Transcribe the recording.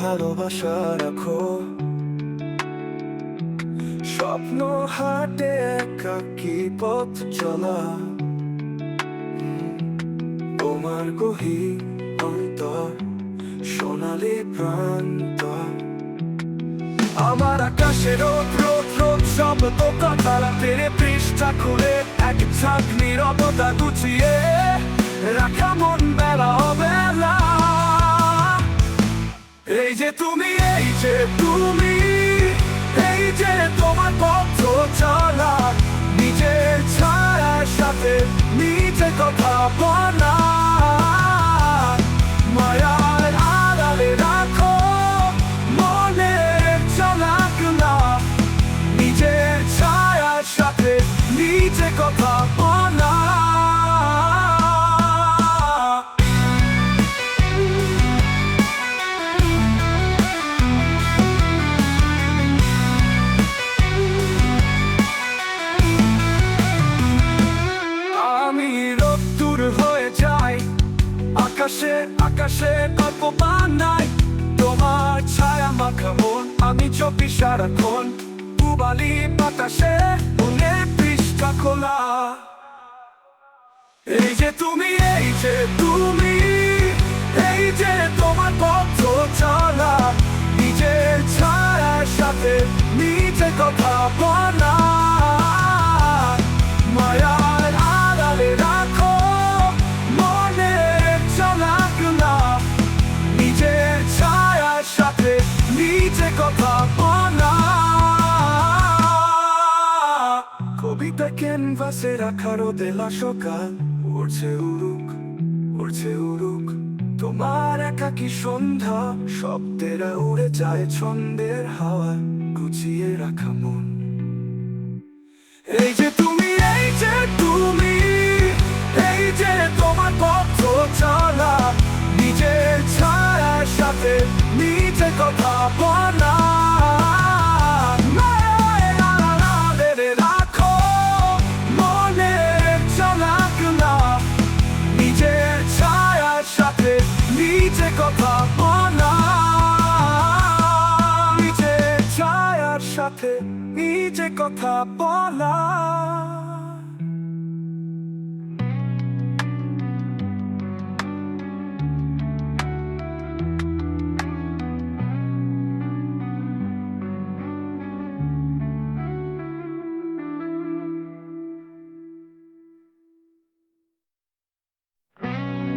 ভালোবাসা রাখো। স্বপ্ন হাটে একাকি পথ চলা? তোমার গহীন অন্তর, সোনালি প্রান্ত আমার আকাশে রোদ রোদ শব্দ তারা তেরে পৃষ্ঠা খুলে এক ঝাঁক নীরবতা গুছিয়ে রাখা মন বেলা এই যে তুমি, এই যে তুমি, এই যে তোমার পথ চলা নিজের ছায়ার সাথে নিজে কথা বলা। মায়ার আড়ালে রাখো না। সাথে কথা আকাশে আকাশে গল্প বানাই। তোমার ছায়া মাখা মন, আমি চব্বিশ সারাক্ষণ। পুবালি বাতাসে, মনে পৃষ্ঠা খোলা। এই যে তুমি, এই যে তুমি, এই যে তোমার পথ চলা নিজের ছায়ার সাথে নিজে কথা বলা। কবিতা ক্যানভাসে রাখা রোদেলা সকাল উড়ছে উড়ুক উড়ছে উড়ুক তোমার সন্ধ্যা শব্দেরা উড়ে যায় ছন্দের হাওয়া গুছিয়ে রাখা মন এই যে তুমি এই যে তুমি এই যে তোমার পথ চলা নিজের ছায়ার সাথে নিজে কথা বলা সাথে নিজে কথা বলা।